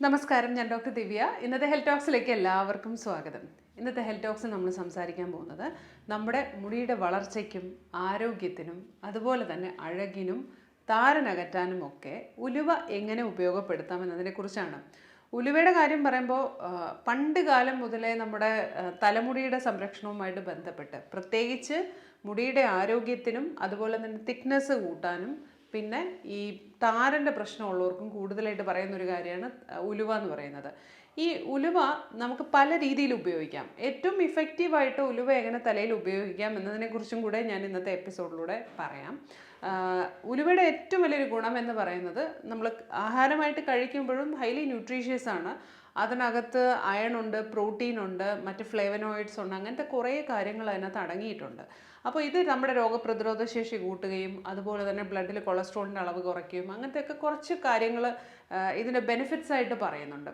നമസ്കാരം ഞാൻ ഡോക്ടർ ദിവ്യ. ഇന്നത്തെ ഹെൽത്ത് ടോക്സിലേക്ക് എല്ലാവർക്കും സ്വാഗതം. ഇന്നത്തെ ഹെൽത്ത് ടോക്സിൽ നമ്മൾ സംസാരിക്കാൻ പോകുന്നത് നമ്മുടെ മുടിയുടെ വളർച്ചയ്ക്കും ആരോഗ്യത്തിനും അതുപോലെ തന്നെ അഴകിനും താരനകറ്റാനും ഒക്കെ ഉലുവ എങ്ങനെ ഉപയോഗപ്പെടുത്താം എന്നതിനെക്കുറിച്ചാണ് ഉലുവയുടെ കാര്യം പറയുമ്പോൾ പണ്ട് കാലം മുതലേ നമ്മുടെ തലമുടിയുടെ സംരക്ഷണവുമായിട്ട് ബന്ധപ്പെട്ട് പ്രത്യേകിച്ച് മുടിയുടെ ആരോഗ്യത്തിനും അതുപോലെ തന്നെ തിക്നെസ് കൂട്ടാനും പിന്നെ ഈ താരന്റെ പ്രശ്നമുള്ളവർക്കും കൂടുതലായിട്ട് പറയുന്ന ഒരു കാര്യമാണ് ഉലുവ എന്ന് പറയുന്നത്. ഈ ഉലുവ നമുക്ക് പല രീതിയിൽ ഉപയോഗിക്കാം. ഏറ്റവും ഇഫക്റ്റീവായിട്ട് ഉലുവ എങ്ങനെ തലയിൽ ഉപയോഗിക്കാം എന്നതിനെക്കുറിച്ചും കൂടെ ഞാൻ ഇന്നത്തെ എപ്പിസോഡിലൂടെ പറയാം. ഉലുവയുടെ ഏറ്റവും വലിയൊരു ഗുണം എന്ന് പറയുന്നത് നമ്മൾ ആഹാരമായിട്ട് കഴിക്കുമ്പോഴും ഹൈലി ന്യൂട്രീഷ്യസ് ആണ്. അതിനകത്ത് അയൺ ഉണ്ട് പ്രോട്ടീൻ ഉണ്ട് മറ്റ് ഫ്ലേവനോയിഡ്സ് ഉണ്ട് അങ്ങനത്തെ കുറേ കാര്യങ്ങൾ അതിനകത്ത് അടങ്ങിയിട്ടുണ്ട്. അപ്പോൾ ഇത് നമ്മുടെ രോഗപ്രതിരോധ ശേഷി കൂട്ടുകയും അതുപോലെ തന്നെ ബ്ലഡിൽ കൊളസ്ട്രോളിന്റെ അളവ് കുറയ്ക്കുകയും അങ്ങനത്തെയൊക്കെ കുറച്ച് കാര്യങ്ങൾ ഇതിന്റെ ബെനിഫിറ്റ്സ് ആയിട്ട് പറയുന്നുണ്ട്.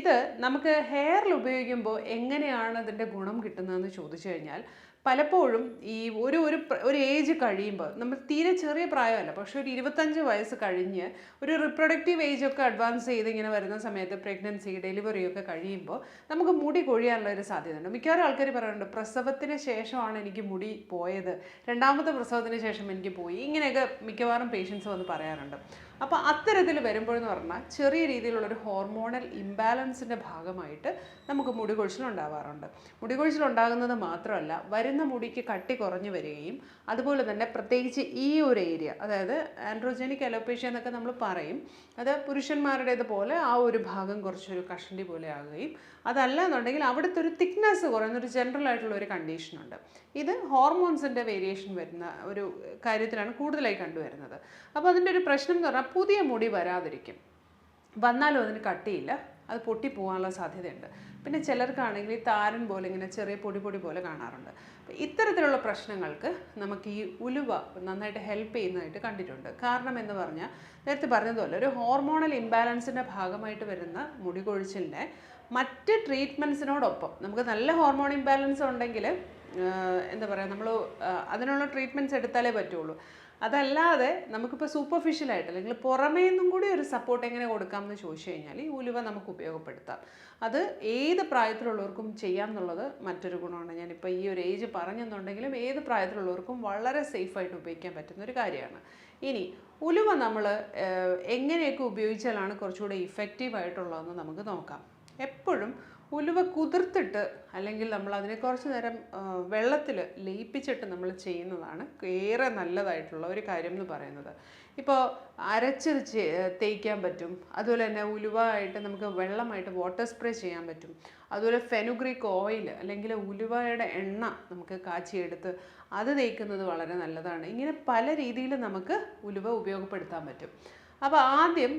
ഇത് നമുക്ക് ഹെയറിൽ ഉപയോഗിക്കുമ്പോൾ എങ്ങനെയാണ് ഇതിന്റെ ഗുണം കിട്ടുന്നതെന്ന് ചോദിച്ചു കഴിഞ്ഞാൽ പലപ്പോഴും ഈ ഒരു ഒരു ഒരു ഏജ് കഴിയുമ്പോൾ നമ്മൾ തീരെ ചെറിയ പ്രായമല്ല പക്ഷേ ഒരു ഇരുപത്തഞ്ച് വയസ്സ് കഴിഞ്ഞ് ഒരു റിപ്രൊഡക്റ്റീവ് ഏജ് ഒക്കെ അഡ്വാൻസ് ചെയ്ത് ഇങ്ങനെ വരുന്ന സമയത്ത് പ്രഗ്നൻസി ഡെലിവറി ഒക്കെ കഴിയുമ്പോൾ നമുക്ക് മുടി കൊഴിയാനുള്ള ഒരു സാധ്യതയുണ്ട്. മിക്കവാറും ആൾക്കാർ പറയുന്നുണ്ട് പ്രസവത്തിന് ശേഷമാണ് എനിക്ക് മുടി പോയത്. രണ്ടാമത്തെ പ്രസവത്തിന് ശേഷം എനിക്ക് പോയി. ഇങ്ങനെയൊക്കെ മിക്കവാറും പേഷ്യൻസ് വന്ന് പറയാറുണ്ട്. അപ്പോൾ അത്തരത്തിൽ വരുമ്പോഴെന്ന് പറഞ്ഞാൽ ചെറിയ രീതിയിലുള്ളൊരു ഹോർമോണൽ ഇംബാലൻസിന്റെ ഭാഗമായിട്ട് നമുക്ക് മുടി കൊഴിച്ചിലുണ്ടാവാറുണ്ട് മുടി ഉണ്ടാകുന്നത് മാത്രമല്ല വരുന്ന മുടിക്ക് കട്ടി കുറഞ്ഞു വരികയും അതുപോലെ തന്നെ പ്രത്യേകിച്ച് ഈ ഒരു ഏരിയ അതായത് ആൻഡ്രോജനിക് അലോപേഷ്യ എന്നൊക്കെ നമ്മൾ പറയും അത് പുരുഷന്മാരുടേതുപോലെ ആ ഒരു ഭാഗം കുറച്ചൊരു കഷണ്ടി പോലെ ആകുകയും അതല്ല എന്നുണ്ടെങ്കിൽ അവിടുത്തെ ഒരു തിക്നെസ് കുറയുന്ന ഒരു ജനറൽ ആയിട്ടുള്ള ഒരു കണ്ടീഷനുണ്ട് ഇത് ഹോർമോൺസിന്റെ വേരിയേഷൻ വരുന്ന ഒരു കാര്യത്തിലാണ് കൂടുതലായി കണ്ടുവരുന്നത്. അപ്പോൾ അതിന്റെ ഒരു പ്രശ്നം എന്ന് പറഞ്ഞാൽ പുതിയ മുടി വരാതിരിക്കും. വന്നാലും അതിന് കട്ടിയില്ല. അത് പൊട്ടിപ്പോകാനുള്ള സാധ്യതയുണ്ട്. പിന്നെ ചിലർക്കാണെങ്കിൽ താരൻ പോലെ ഇങ്ങനെ ചെറിയ പൊടി പൊടി പോലെ കാണാറുണ്ട്. ഇത്തരത്തിലുള്ള പ്രശ്നങ്ങൾക്ക് നമുക്ക് ഈ ഉലുവ നന്നായിട്ട് ഹെൽപ്പ് ചെയ്യുന്നതായിട്ട് കണ്ടിട്ടുണ്ട്. കാരണം എന്ന് പറഞ്ഞാൽ നേരത്തെ പറഞ്ഞതുപോലെ ഒരു ഹോർമോണൽ ഇംബാലൻസിന്റെ ഭാഗമായിട്ട് വരുന്ന മുടി കൊഴിച്ചിലിനെ മറ്റ് ട്രീറ്റ്മെന്റ്സിനോടൊപ്പം നമുക്ക് നല്ല ഹോർമോൺ ഇംബാലൻസ് ഉണ്ടെങ്കിൽ എന്താ പറയുക നമ്മൾ അതിനുള്ള ട്രീറ്റ്മെന്റ്സ് എടുത്താലേ പറ്റുള്ളൂ. അതല്ലാതെ നമുക്കിപ്പോൾ സൂപ്പർഫിഷ്യലായിട്ട് അല്ലെങ്കിൽ പുറമേ നിന്നും കൂടി ഒരു സപ്പോർട്ട് എങ്ങനെ കൊടുക്കാം എന്ന് ചോദിച്ചു കഴിഞ്ഞാൽ ഈ ഉലുവ നമുക്ക് ഉപയോഗപ്പെടുത്താം. അത് ഏത് പ്രായത്തിലുള്ളവർക്കും ചെയ്യാം എന്നുള്ളത് മറ്റൊരു ഗുണമാണ്. ഞാനിപ്പോൾ ഈ ഒരു ഏജ് പറഞ്ഞെന്നുണ്ടെങ്കിലും ഏത് പ്രായത്തിലുള്ളവർക്കും വളരെ സേഫായിട്ട് ഉപയോഗിക്കാൻ പറ്റുന്ന ഒരു കാര്യമാണ്. ഇനി ഉലുവ നമ്മൾ എങ്ങനെയൊക്കെ ഉപയോഗിച്ചാലാണ് കുറച്ചുകൂടെ ഇഫക്റ്റീവ് ആയിട്ടുള്ളതെന്ന് നമുക്ക് നോക്കാം. എപ്പോഴും ഉലുവ കുതിർത്തിട്ട് അല്ലെങ്കിൽ നമ്മൾ അതിനെ കുറച്ച് നേരം വെള്ളത്തിൽ ലയിപ്പിച്ചിട്ട് നമ്മൾ ചെയ്യുന്നതാണ് ഏറെ നല്ലതായിട്ടുള്ള ഒരു കാര്യം എന്ന് പറയുന്നത്. ഇപ്പോൾ അരച്ച് തേക്കാൻ പറ്റും. അതുപോലെ തന്നെ ഉലുവ ആയിട്ട് നമുക്ക് വെള്ളമായിട്ട് വാട്ടർ സ്പ്രേ ചെയ്യാൻ പറ്റും. അതുപോലെ ഫെനുഗ്രിക് ഓയിൽ അല്ലെങ്കിൽ ഉലുവയുടെ എണ്ണ നമുക്ക് കാച്ചിയെടുത്ത് അത് തേക്കുന്നത് വളരെ നല്ലതാണ്. ഇങ്ങനെ പല രീതിയിൽ നമുക്ക് ഉലുവ ഉപയോഗപ്പെടുത്താൻ പറ്റും. അപ്പോൾ ആദ്യം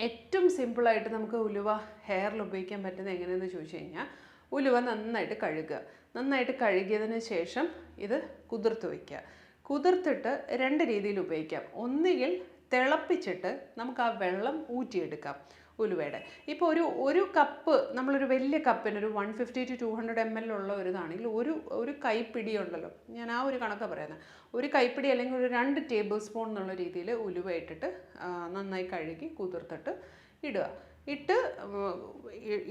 ഏറ്റവും സിമ്പിളായിട്ട് നമുക്ക് ഉലുവ ഹെയറിൽ ഉപയോഗിക്കാൻ പറ്റുന്നത് എങ്ങനെയെന്ന് ചോദിച്ചു കഴിഞ്ഞാൽ ഉലുവ നന്നായിട്ട് കഴുകുക. നന്നായിട്ട് കഴുകിയതിന് ശേഷം ഇത് കുതിർത്ത് വയ്ക്കുക കുതിർത്തിട്ട് രണ്ട് രീതിയിൽ ഉപയോഗിക്കാം. ഒന്നുകിൽ തിളപ്പിച്ചിട്ട് നമുക്ക് ആ വെള്ളം ഊറ്റിയെടുക്കാം. ഉലുവയുടെ. ഇപ്പോൾ ഒരു ഒരു കപ്പ് നമ്മളൊരു വലിയ കപ്പിന് ഒരു one fifty to two hundred M L ഉള്ള ഒരു ഇതാണെങ്കിൽ ഒരു ഒരു കൈപ്പിടി ഉണ്ടല്ലോ. ഞാൻ ആ ഒരു കണക്കാണ് പറയുന്നത് ഒരു കൈപ്പിടി അല്ലെങ്കിൽ ഒരു രണ്ട് ടേബിൾ സ്പൂൺ എന്നുള്ള രീതിയിൽ ഉലുവ ഇട്ടിട്ട് നന്നായി കഴുകി കുതിർത്തിട്ട് ഇടുക. ഇട്ട്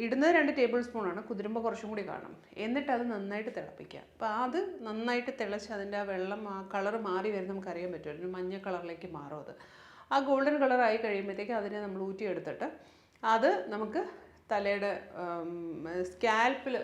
ഇടുന്നത് രണ്ട് ടേബിൾ സ്പൂണാണ് കുതിരുമ്പോൾ കുറച്ചും കൂടി കാണും. എന്നിട്ട് അത് നന്നായിട്ട് തിളപ്പിക്കുക. അപ്പോൾ അത് നന്നായിട്ട് തിളച്ച് അതിന്റെ ആ വെള്ളം ആ കളർ മാറി വരുന്ന നമുക്കറിയാൻ പറ്റും. ഒരു മഞ്ഞ കളറിലേക്ക് മാറും അത്. ആ ഗോൾഡൻ കളറായി കഴിയുമ്പോഴത്തേക്ക് അതിനെ നമ്മൾ ഊറ്റിയെടുത്തിട്ട് അത് നമുക്ക് തലയുടെ സ്കാൽപ്പിൽ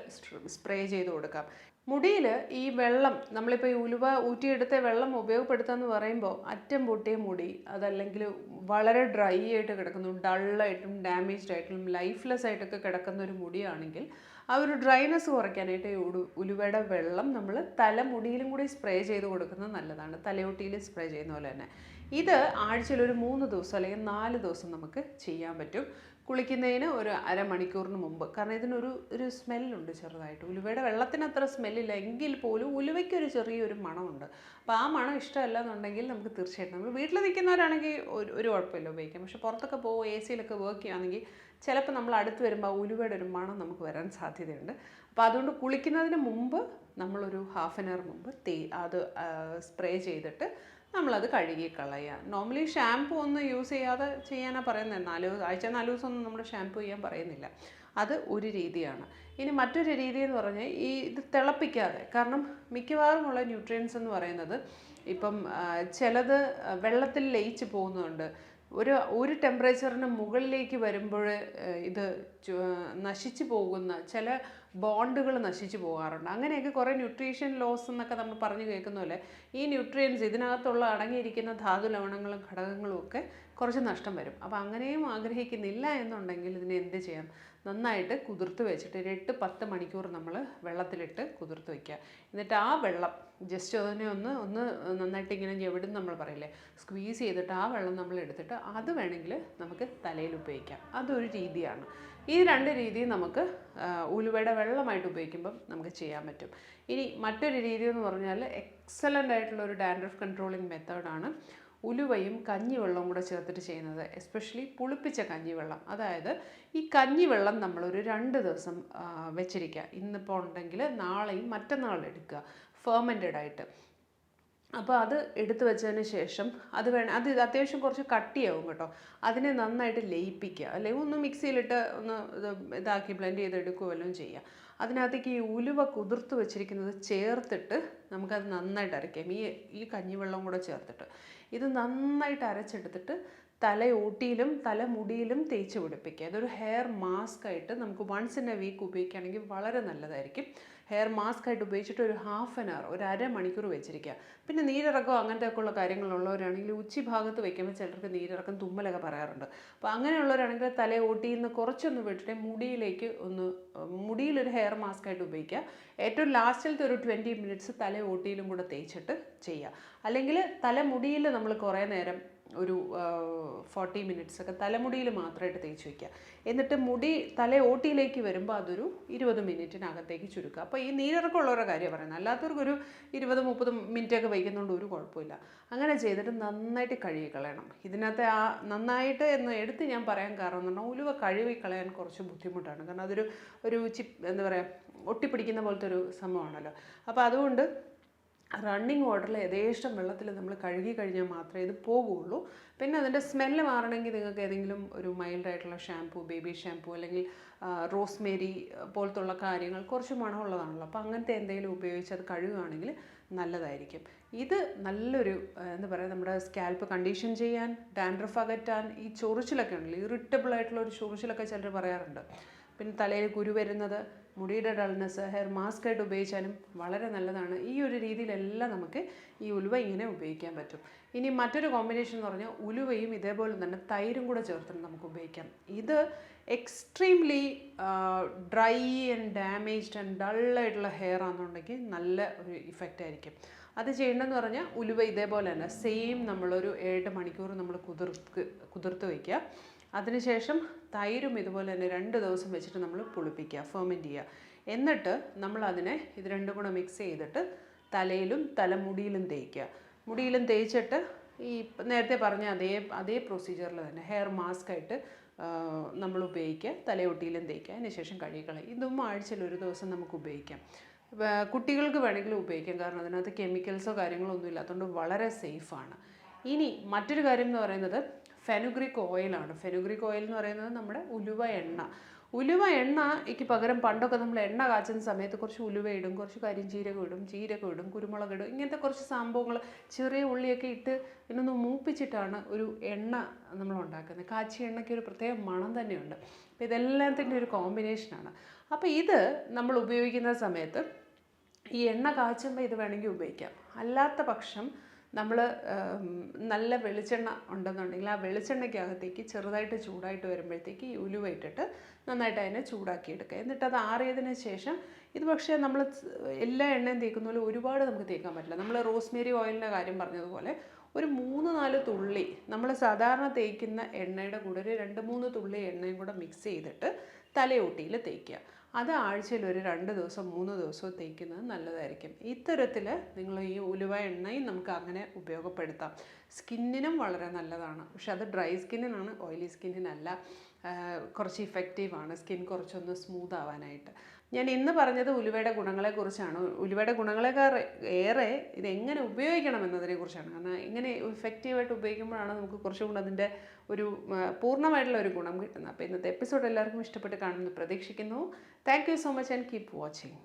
സ്പ്രേ ചെയ്ത് കൊടുക്കാം. മുടിയിൽ ഈ വെള്ളം നമ്മളിപ്പോൾ ഈ ഉലുവ ഊറ്റിയെടുത്ത വെള്ളം ഉപയോഗപ്പെടുത്താന്ന് പറയുമ്പോൾ അറ്റം പൊട്ടിയ മുടി അതല്ലെങ്കിൽ വളരെ ഡ്രൈ ആയിട്ട് കിടക്കുന്നു ഡള്ളായിട്ടും ഡാമേജ്ഡ് ആയിട്ടും ലൈഫ്ലെസ് ആയിട്ടൊക്കെ കിടക്കുന്ന ഒരു മുടിയാണെങ്കിൽ ആ ഒരു ഡ്രൈനെസ് കുറയ്ക്കാനായിട്ട് ഈ ഉലുവയുടെ വെള്ളം നമ്മൾ തല മുടിയിലും കൂടി സ്പ്രേ ചെയ്ത് കൊടുക്കുന്നത് നല്ലതാണ്. തലയോട്ടിയിൽ സ്പ്രേ ചെയ്യുന്ന പോലെ തന്നെ. ഇത് ആഴ്ചയിൽ ഒരു മൂന്ന് ദിവസം അല്ലെങ്കിൽ നാല് ദിവസം നമുക്ക് ചെയ്യാൻ പറ്റും. കുളിക്കുന്നതിന് ഒരു അരമണിക്കൂറിന് മുമ്പ്. കാരണം ഇതിനൊരു ഒരു സ്മെല്ലുണ്ട് ചെറുതായിട്ട്. ഉലുവയുടെ വെള്ളത്തിന് അത്ര സ്മെല്ലില്ല എങ്കിൽ പോലും ഉലുവയ്ക്കൊരു ചെറിയൊരു മണമുണ്ട്. അപ്പോൾ ആ മണം ഇഷ്ടമല്ല എന്നുണ്ടെങ്കിൽ നമുക്ക് തീർച്ചയായിട്ടും നമ്മൾ വീട്ടിൽ നിൽക്കുന്നവരാണെങ്കിൽ ഒരു ഒരു കുഴപ്പമില്ല ഉപയോഗിക്കാം. പക്ഷെ പുറത്തൊക്കെ പോകും എ സിയിലൊക്കെ വർക്ക് ചെയ്യുകയാണെങ്കിൽ ചിലപ്പോൾ നമ്മൾ അടുത്ത് വരുമ്പോൾ ഉലുവയുടെ ഒരു മണം നമുക്ക് വരാൻ സാധ്യതയുണ്ട്. അപ്പോൾ അതുകൊണ്ട് കുളിക്കുന്നതിന് മുമ്പ് നമ്മളൊരു ഹാഫ് ആൻ അവർ മുമ്പ് തേ അത് സ്പ്രേ ചെയ്തിട്ട് നമ്മളത് കഴുകി കളയുക നോർമലി ഷാംപൂ ഒന്നും യൂസ് ചെയ്യാതെ ചെയ്യാനാണ് പറയുന്നത് നാല് ആഴ്ച നാല് ദിവസം ഒന്നും നമ്മൾ ഷാംപൂ ചെയ്യാൻ പറയുന്നില്ല. അത് ഒരു രീതിയാണ്. ഇനി മറ്റൊരു രീതി എന്ന് പറഞ്ഞാൽ ഈ ഇത് തിളപ്പിക്കാതെ കാരണം മിക്കവാറുമുള്ള ന്യൂട്രിയൻസ് എന്ന് പറയുന്നത് ഇപ്പം ചിലത് വെള്ളത്തിൽ ലയിച്ച് പോകുന്നുണ്ട്. ഒരു ഒരു ടെമ്പറേച്ചറിന് മുകളിലേക്ക് വരുമ്പോൾ ഇത് നശിച്ചു പോകുന്ന ചില ബോണ്ടുകൾ നശിച്ചു പോകാറുണ്ട്. അങ്ങനെയൊക്കെ കുറേ ന്യൂട്രീഷൻ ലോസ് എന്നൊക്കെ നമ്മൾ പറഞ്ഞു കേൾക്കുന്ന പോലെ ഈ ന്യൂട്രിയൻസ് ഇതിനകത്തുള്ള അടങ്ങിയിരിക്കുന്ന ധാതു ലവണങ്ങളും ഘടകങ്ങളും ഒക്കെ കുറച്ച് നഷ്ടം വരും. അപ്പോൾ അങ്ങനെയും ആഗ്രഹിക്കുന്നില്ല എന്നുണ്ടെങ്കിൽ ഇതിനെ എന്ത് ചെയ്യാം? നന്നായിട്ട് കുതിർത്ത് വെച്ചിട്ട് ഒരു എട്ട് പത്ത് മണിക്കൂർ നമ്മൾ വെള്ളത്തിലിട്ട് കുതിർത്ത് വയ്ക്കുക എന്നിട്ട് ആ വെള്ളം ജസ്റ്റ് അതിനെ ഒന്ന് ഒന്ന് നന്നായിട്ട് ഇങ്ങനെ എവിടുന്ന് നമ്മൾ പറയില്ലേ സ്ക്വീസ് ചെയ്തിട്ട് ആ വെള്ളം നമ്മൾ എടുത്തിട്ട് അത് വേണമെങ്കിൽ നമുക്ക് തലയിൽ ഉപയോഗിക്കാം. അതൊരു രീതിയാണ്. ഈ രണ്ട് രീതിയും നമുക്ക് ഉലുവയുടെ വെള്ളമായിട്ട് ഉപയോഗിക്കുമ്പം നമുക്ക് ചെയ്യാൻ പറ്റും. ഇനി മറ്റൊരു രീതി എന്ന് പറഞ്ഞാൽ എക്സലന്റ് ആയിട്ടുള്ള ഒരു ഡാൻഡ്രഫ് കൺട്രോളിങ് മെത്തേഡാണ് ഉലുവയും കഞ്ഞിവെള്ളവും കൂടെ ചേർത്തിട്ട് ചെയ്യുന്നത് എസ്പെഷ്യലി പുളിപ്പിച്ച കഞ്ഞിവെള്ളം. അതായത് ഈ കഞ്ഞിവെള്ളം നമ്മളൊരു രണ്ട് ദിവസം വെച്ചിരിക്കുക. ഇന്നിപ്പോൾ ഉണ്ടെങ്കിൽ നാളെയും മറ്റന്നാളും എടുക്കുക. ഫെർമെന്റഡ് ആയിട്ട്. അപ്പോൾ അത് എടുത്തു വെച്ചതിന് ശേഷം അത് വേണം അത് അത്യാവശ്യം കുറച്ച് കട്ടിയാവും കേട്ടോ. അതിനെ നന്നായിട്ട് ലയിപ്പിക്കുക. അല്ലെങ്കിൽ ഒന്ന് മിക്സിയിലിട്ട് ഒന്ന് ഇതാക്കി ബ്ലെൻഡ് ചെയ്തെടുക്കുകയോ ചെയ്യുക. അതിനകത്തേക്ക് ഈ ഉലുവ കുതിർത്ത് വെച്ചിരിക്കുന്നത് ചേർത്തിട്ട് നമുക്കത് നന്നായിട്ട് അരയ്ക്കാം. ഈ ഈ കഞ്ഞിവെള്ളം കൂടെ ചേർത്തിട്ട്. ഇത് നന്നായിട്ട് അരച്ചെടുത്തിട്ട് തലയോട്ടിയിലും തലമുടിയിലും തേച്ച് പിടിപ്പിക്കുക. ഇതൊരു ഹെയർ മാസ്ക് ആയിട്ട് നമുക്ക് വൺസ് ഇൻ എ വീക്ക് ഉപയോഗിക്കുകയാണെങ്കിൽ വളരെ നല്ലതായിരിക്കും. ഹെയർ മാസ്ക് ആയിട്ട് ഉപയോഗിച്ചിട്ട് ഒരു ഹാഫ് ആൻ അവർ ഒരു അരമണിക്കൂർ വെച്ചിരിക്കുക പിന്നെ നീരിറക്കോ അങ്ങനത്തെ ഒക്കെ ഉള്ള കാര്യങ്ങളുള്ളവരാണെങ്കിൽ ഉച്ചി ഭാഗത്ത് വെക്കുമ്പോൾ ചിലർക്ക് നീരിറക്കം തുമ്മലൊക്കെ പറയാറുണ്ട്. അപ്പോൾ അങ്ങനെയുള്ളവരാണെങ്കിൽ തല ഓട്ടിയിൽ നിന്ന് കുറച്ചൊന്ന് വിട്ടിട്ട് മുടിയിലേക്ക് ഒന്ന് മുടിയിലൊരു ഹെയർ മാസ്ക് ആയിട്ട് ഉപയോഗിക്കുക ഏറ്റവും ലാസ്റ്റിലത്തെ ഒരു ട്വന്റി മിനിറ്റ്സ് തല ഓട്ടിയിലും കൂടെ തേച്ചിട്ട് ചെയ്യുക അല്ലെങ്കിൽ തലമുടിയിൽ നമ്മൾ കുറേ നേരം ഒരു ഫോർട്ടി മിനിറ്റ്സ് ഒക്കെ തലമുടിയിൽ മാത്രമായിട്ട് തേച്ച് വയ്ക്കുക എന്നിട്ട് മുടി തല ഓട്ടിയിലേക്ക് വരുമ്പോൾ അതൊരു ഇരുപത് മിനിറ്റിനകത്തേക്ക് ചുരുക്കുക. അപ്പോൾ ഈ നീരിറക്കമുള്ളവരുടെ കാര്യം പറയുന്നത്. അല്ലാത്തവർക്കൊരു ഇരുപത് മുപ്പത് മിനിറ്റ് ഒക്കെ ഒരു കുഴപ്പമില്ല. അങ്ങനെ ചെയ്തിട്ട് നന്നായിട്ട് കഴുകി കളയണം. ഇതിനകത്ത് ആ നന്നായിട്ട് എന്ന് എടുത്ത് ഞാൻ പറയാൻ കാരണം എന്ന് പറഞ്ഞാൽ ഉലുവ കഴുകി കളയാൻ കുറച്ച് ബുദ്ധിമുട്ടാണ്. കാരണം അതൊരു ഒരു ചിപ്പ് എന്താ പറയുക ഒട്ടിപ്പിടിക്കുന്ന പോലത്തെ ഒരു സംഭവമാണല്ലോ. അപ്പോൾ അതുകൊണ്ട് റണ്ണിങ് വാട്ടറിൽ യഥേഷ്ടം വെള്ളത്തിൽ നമ്മൾ കഴുകി കഴിഞ്ഞാൽ മാത്രമേ ഇത് പോകുള്ളൂ പിന്നെ അതിന്റെ സ്മെല്ല് മാറണമെങ്കിൽ നിങ്ങൾക്ക് ഏതെങ്കിലും ഒരു മൈൽഡായിട്ടുള്ള ഷാമ്പൂ ബേബി ഷാമ്പൂ അല്ലെങ്കിൽ റോസ്മേരി പോലത്തുള്ള കാര്യങ്ങൾ കുറച്ച് മണമുള്ളതാണല്ലോ. അപ്പോൾ അങ്ങനത്തെ എന്തെങ്കിലും ഉപയോഗിച്ച് അത് കഴുകുകയാണെങ്കിൽ നല്ലതായിരിക്കും. ഇത് നല്ലൊരു എന്താ പറയുക നമ്മുടെ സ്കാൽപ്പ് കണ്ടീഷൻ ചെയ്യാൻ ഡാൻഡ്രഫ് അകറ്റാൻ ഈ ചൊറിച്ചിലൊക്കെ ഉണ്ടല്ലോ ഇറിറ്റബിൾ ആയിട്ടുള്ള ഒരു ചൊറിച്ചിലൊക്കെ ചിലർ പറയാറുണ്ട്. പിന്നെ തലയിൽ കുരു വരുന്നത് മുടിയുടെ ഡൾനെസ് ഹെയർ മാസ്ക് ആയിട്ട് ഉപയോഗിച്ചാലും വളരെ നല്ലതാണ്. ഈ ഒരു രീതിയിലെല്ലാം നമുക്ക് ഈ ഉലുവ ഇങ്ങനെ ഉപയോഗിക്കാൻ പറ്റും. ഇനി മറ്റൊരു കോമ്പിനേഷൻ എന്ന് പറഞ്ഞാൽ ഉലുവയും ഇതേപോലെ തന്നെ തൈരും കൂടെ ചേർത്തിട്ട് നമുക്ക് ഉപയോഗിക്കാം. ഇത് extremely dry and damaged and ഡള്ളായിട്ടുള്ള hair ആണെന്നുണ്ടെങ്കിൽ നല്ല ഒരു ഇഫക്റ്റ് ആയിരിക്കും. അത് ചെയ്യേണ്ടതെന്ന് പറഞ്ഞാൽ ഉലുവ ഇതേപോലെ തന്നെ സെയിം നമ്മളൊരു ഏഴ് മണിക്കൂർ നമ്മൾ കുതിർത്ത് കുതിർത്ത് വയ്ക്കുക അതിനുശേഷം തൈരും ഇതുപോലെ തന്നെ രണ്ട് ദിവസം വെച്ചിട്ട് നമ്മൾ പുളിപ്പിക്കുക ഫെർമെന്റ് ചെയ്യുക. എന്നിട്ട് നമ്മൾ അതിനെ ഇത് രണ്ടും കൂടെ മിക്സ് ചെയ്തിട്ട് തലയിലും തലമുടിയിലും തേക്കുക. മുടിയിലും തേച്ചിട്ട് ഈ നേരത്തെ പറഞ്ഞ അതേ അതേ പ്രൊസീജിയറിൽ തന്നെ ഹെയർ മാസ്ക് ആയിട്ട് നമ്മൾ ഉപയോഗിക്കുക. തലയൊട്ടിയിലും തേക്കുക. അതിന് ശേഷം കഴുകിക്കളയും ഇതും ആഴ്ചയിൽ ഒരു ദിവസം നമുക്ക് ഉപയോഗിക്കാം. കുട്ടികൾക്ക് വേണമെങ്കിലും ഉപയോഗിക്കാം. കാരണം അതിനകത്ത് കെമിക്കൽസോ കാര്യങ്ങളോ ഒന്നും ഇല്ലാത്തതുകൊണ്ട് വളരെ സേഫാണ് ഇനി മറ്റൊരു കാര്യം എന്ന് പറയുന്നത് ഫെനുഗ്രിക് ഓയിലാണ്. ഫെനുഗ്രിക് ഓയിൽ എന്ന് പറയുന്നത് നമ്മുടെ ഉലുവ എണ്ണ. ഉലുവ എണ്ണയ്ക്ക് പകരം പണ്ടൊക്കെ നമ്മൾ എണ്ണ കാച്ചുന്ന സമയത്ത് കുറച്ച് ഉലുവ ഇടും കുറച്ച് കരിഞ്ചീരകം ഇടും ജീരകം ഇടും കുരുമുളക് ഇടും ഇങ്ങനത്തെ കുറച്ച് സംഭവങ്ങൾ ചെറിയ ഉള്ളിയൊക്കെ ഇട്ട് ഇതിനൊന്ന് മൂപ്പിച്ചിട്ടാണ് ഒരു എണ്ണ നമ്മൾ ഉണ്ടാക്കുന്നത്. കാച്ചി എണ്ണയ്ക്ക് ഒരു പ്രത്യേക മണം തന്നെയുണ്ട്. അപ്പോൾ ഇതെല്ലാത്തിന്റെ ഒരു കോമ്പിനേഷനാണ് അപ്പോൾ ഇത് നമ്മൾ ഉപയോഗിക്കുന്ന സമയത്ത് ഈ എണ്ണ കാച്ചുമ്പോൾ ഇത് വേണമെങ്കിൽ ഉപയോഗിക്കാം. അല്ലാത്ത പക്ഷം നമ്മൾ നല്ല വെളിച്ചെണ്ണ ഉണ്ടെന്നുണ്ടെങ്കിൽ ആ വെളിച്ചെണ്ണയ്ക്കകത്തേക്ക് ചെറുതായിട്ട് ചൂടായിട്ട് വരുമ്പോഴത്തേക്ക് ഉലുവ ഇട്ടിട്ട് നന്നായിട്ട് അതിനെ ചൂടാക്കിയെടുക്കുക. എന്നിട്ട് അത് ആറിയതിന് ശേഷം ഇത് പക്ഷേ നമ്മൾ എല്ലാ എണ്ണയും തേക്കുന്ന പോലെ ഒരുപാട് നമുക്ക് തേക്കാൻ പറ്റില്ല. നമ്മൾ റോസ്മേരി ഓയിലിന്റെ കാര്യം പറഞ്ഞതുപോലെ ഒരു മൂന്ന് നാല് തുള്ളി നമ്മൾ സാധാരണ തേക്കുന്ന എണ്ണയുടെ കൂടെ ഒരു രണ്ട് മൂന്ന് തുള്ളി എണ്ണയും കൂടെ മിക്സ് ചെയ്തിട്ട് തലയോട്ടിയിൽ തേക്കുക. അത് ആഴ്ചയിൽ ഒരു രണ്ട് ദിവസം മൂന്ന് ദിവസവും തേക്കുന്നത് നല്ലതായിരിക്കും. ഇത്തരത്തിൽ നിങ്ങൾ ഈ ഉലുവ എണ്ണയും നമുക്ക് അങ്ങനെ ഉപയോഗപ്പെടുത്താം. സ്കിന്നിനും വളരെ നല്ലതാണ്. പക്ഷെ അത് ഡ്രൈ സ്കിന്നിനാണ് ഓയിലി സ്കിന്നിനല്ല. കുറച്ച് ഇഫക്റ്റീവാണ്. സ്കിൻ കുറച്ചൊന്ന് സ്മൂത്ത് ആവാനായിട്ട് ഞാൻ ഇന്ന് പറഞ്ഞത് ഉലുവയുടെ ഗുണങ്ങളെക്കുറിച്ചാണ്. ഉലുവയുടെ ഗുണങ്ങളെക്കാൾ ഏറെ ഇത് എങ്ങനെ ഉപയോഗിക്കണം എന്നതിനെ കുറിച്ചാണ് കാരണം എങ്ങനെ ഇഫക്റ്റീവായിട്ട് ഉപയോഗിക്കുമ്പോഴാണ് നമുക്ക് കുറച്ചും കൂടെ അതിന്റെ ഒരു പൂർണമായിട്ടുള്ള ഒരു ഗുണം കിട്ടുന്നത്. അപ്പോൾ ഇന്നത്തെ എപ്പിസോഡ് എല്ലാവർക്കും ഇഷ്ടപ്പെട്ട് കാണുമെന്ന് പ്രതീക്ഷിക്കുന്നു. Thank you so much and keep watching